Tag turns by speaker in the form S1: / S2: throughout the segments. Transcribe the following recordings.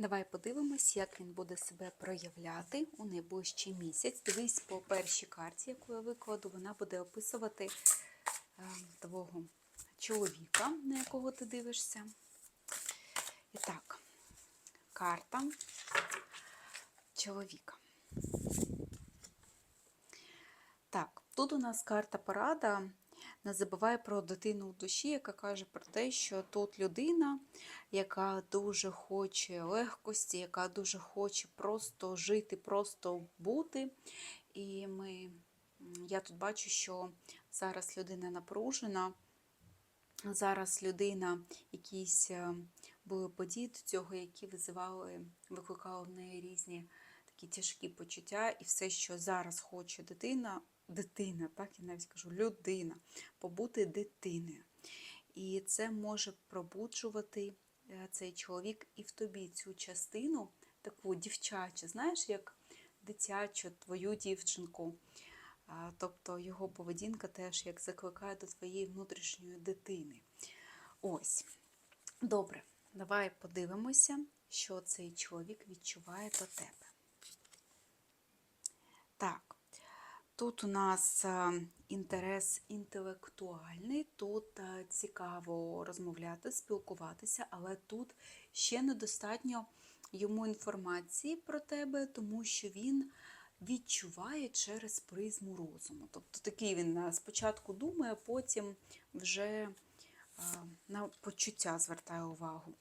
S1: Давай подивимось, як він буде себе проявляти у найближчий місяць. Дивись по першій карті, яку я викладу, вона буде описувати е, твого чоловіка, на якого ти дивишся. І так, карта чоловіка. Так, тут у нас карта порада. Не забувай про дитину в душі, яка каже про те, що тут людина, яка дуже хоче легкості, яка дуже хоче просто жити, просто бути. І ми, я тут бачу, що зараз людина напружена, зараз людина, якісь е, були події до цього, які визивали, викликали в неї різні такі тяжкі почуття, і все, що зараз хоче дитина, дитина, так я навіть кажу, людина, побути дитиною. І це може пробуджувати е, цей чоловік і в тобі цю частину, таку дівчачу, знаєш, як дитячу, твою дівчинку. Тобто його поведінка теж як закликає до твоєї внутрішньої дитини. Ось. Добре, давай подивимося, що цей чоловік відчуває до тебе. Так, тут у нас е, інтерес інтелектуальний, тут е, цікаво розмовляти, спілкуватися, але тут ще недостатньо йому інформації про тебе, тому що він відчуває через призму розуму. Тобто такий він е, спочатку думає, а потім вже на почуття звертає увагу.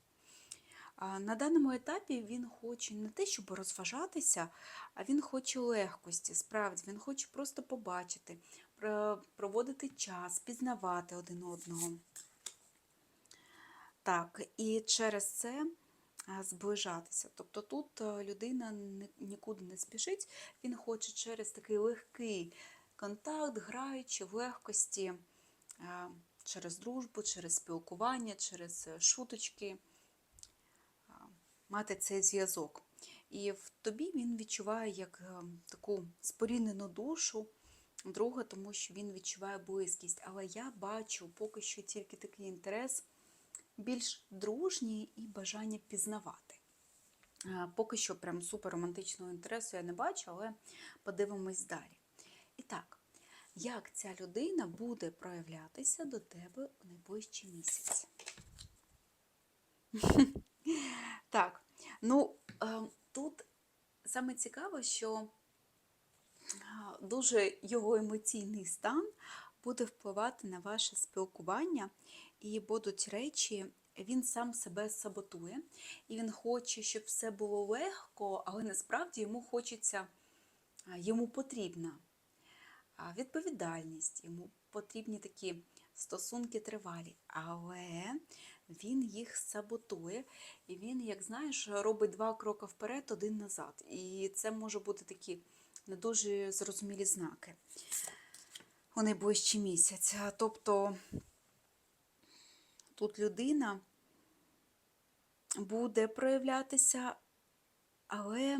S1: На даному етапі він хоче не те, щоб розважатися, а він хоче легкості. Справді, він хоче просто побачити, проводити час, пізнавати один одного. Так, і через це зближатися. Тобто тут е, людина нікуди не спішить, він хоче через такий легкий контакт, граючи в легкості, через дружбу, через спілкування, через е, шуточки мати цей зв'язок. І в тобі він відчуває як е, таку споріднену душу друга, тому що він відчуває близькість. Але я бачу поки що тільки такий інтерес більш дружній і бажання пізнавати. Поки що прям супер романтичного інтересу я не бачу, але подивимось далі. І так, як ця людина буде проявлятися до тебе у найближчий місяць? Так, ну е, тут саме цікаво, що дуже його емоційний стан буде впливати на ваше спілкування, і будуть речі, він сам себе саботує, і він хоче, щоб все було легко, але насправді йому хочеться, йому потрібна відповідальність, йому потрібні такі стосунки тривалі, але він їх саботує, і він, як знаєш, робить два кроки вперед, один назад. І це може бути такі не дуже зрозумілі знаки у найближчий місяць. Тобто тут людина буде проявлятися, але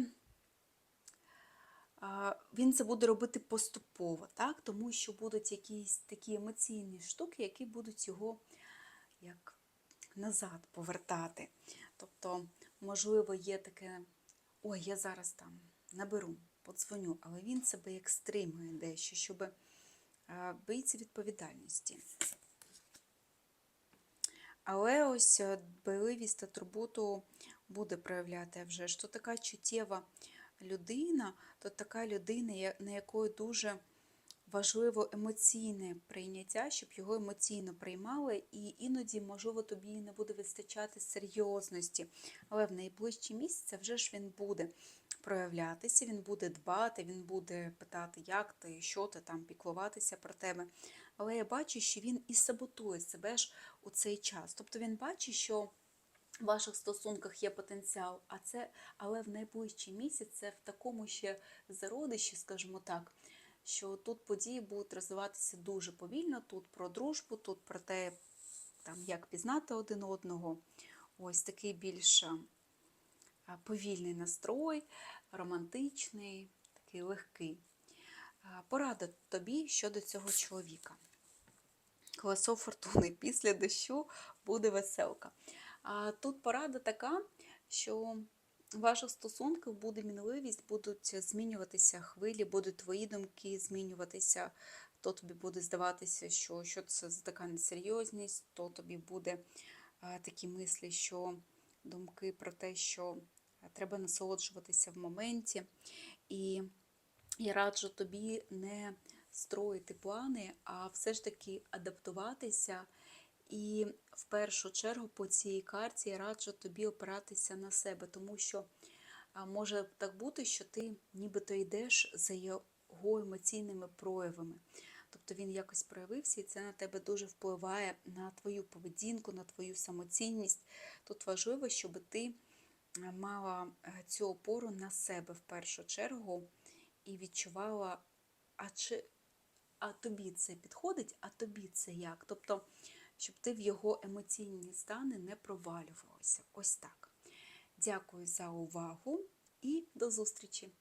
S1: він це буде робити поступово, так? тому що будуть якісь такі емоційні штуки, які будуть його як назад повертати. Тобто, можливо, є таке, ой, я зараз там наберу, подзвоню, але він себе як стримує дещо, щоб боїться відповідальності. Але ось е, дбайливість та турботу буде проявляти вже. То така чуттєва людина, то така людина, на якої дуже важливо емоційне прийняття, щоб його емоційно приймали, і іноді, можливо, тобі не буде вистачати серйозності. Але в найближчі місяці вже ж він буде проявлятися, він буде дбати, він буде питати, як ти, що ти там, піклуватися про тебе. Але я бачу, що він і саботує себе ж у цей час. Тобто він бачить, що в ваших стосунках є потенціал, а це, але в найближчий місяць це в такому ще зародищі, скажімо так, що тут події будуть розвиватися дуже повільно. Тут про дружбу, тут про те, там, як пізнати один одного. Ось такий більш повільний настрой, романтичний, такий легкий. Порада тобі щодо цього чоловіка. Колесо фортуни після дощу буде веселка. Тут порада така, що ваших стосунках буде мінливість, будуть змінюватися хвилі, будуть твої думки змінюватися. То тобі буде здаватися, що, що це за така несерйозність, то тобі буде а, такі мислі, що думки про те, що треба насолоджуватися в моменті. І я раджу тобі не строїти плани, а все ж таки адаптуватися. І в першу чергу по цій карті я раджу тобі опиратися на себе, тому що може так бути, що ти нібито йдеш за його емоційними проявами. Тобто він якось проявився, і це на тебе дуже впливає на твою поведінку, на твою самоцінність. Тут важливо, щоб ти мала е, цю опору на себе в першу чергу і відчувала, а чи а тобі це підходить, а тобі це як? Тобто, щоб ти в його емоційні стани не провалювалася. Ось так. Дякую за увагу і до зустрічі!